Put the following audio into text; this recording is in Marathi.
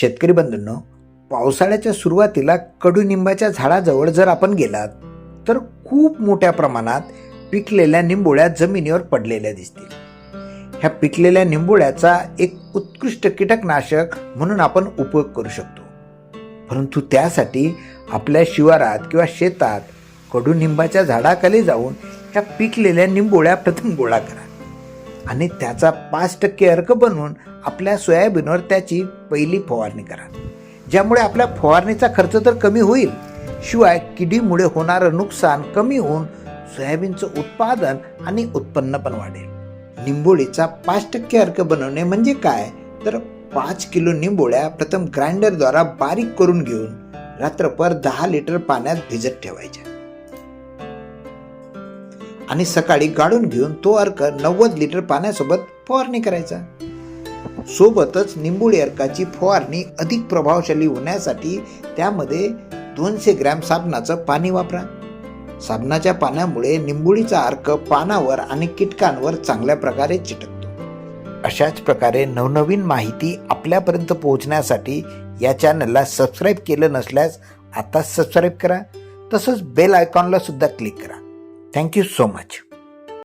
शेतकरी बंधूंनो पावसाळ्याच्या सुरुवातीला कडुनिंबाच्या झाडाजवळ जर आपण गेलात तर खूप मोठ्या प्रमाणात पिकलेल्या निंबोळ्या जमिनीवर पडलेल्या दिसतील. ह्या पिकलेल्या निंबोळ्याचा एक उत्कृष्ट कीटकनाशक म्हणून आपण उपयोग करू शकतो. परंतु त्यासाठी आपल्या शिवारात किंवा शेतात कडुनिंबाच्या झाडाखाली जाऊन ह्या पिकलेल्या निंबोळ्या प्रथम गोळा करा. आणि त्याचा पाच टक्के अर्क बनवून आपल्या सोयाबीनवर त्याची पहिली फवारणी करा. ज्यामुळे आपल्या फवारणीचा खर्च तर कमी होईल शिवाय किडीमुळे होणारं नुकसान कमी होऊन सोयाबीनचं उत्पादन आणि उत्पन्न पण वाढेल. निंबोळीचा पाच टक्के अर्क बनवणे म्हणजे काय? तर पाच किलो निंबोळ्या प्रथम ग्राइंडरद्वारा बारीक करून घेऊन रात्रभर दहा लिटर पाण्यात भिजत ठेवायच्या. आणि सकाळी गाळून घेऊन तो अर्क नव्वद लिटर पाण्यासोबत फवारणी करायचा. सोबतच निंबोळी अर्काची फवारणी अधिक प्रभावशाली होण्यासाठी त्यामध्ये दोनशे ग्रॅम साबणाचं पाणी वापरा. साबणाच्या पाण्यामुळे निंबोळीचा अर्क पानावर आणि कीटकांवर चांगल्या प्रकारे चिटकतो. अशाच प्रकारे नवनवीन माहिती आपल्यापर्यंत पोहोचण्यासाठी या चॅनलला सबस्क्राईब केलं नसल्यास आता सबस्क्राईब करा. तसंच बेल आयकॉनला सुद्धा क्लिक करा. Thank you so much.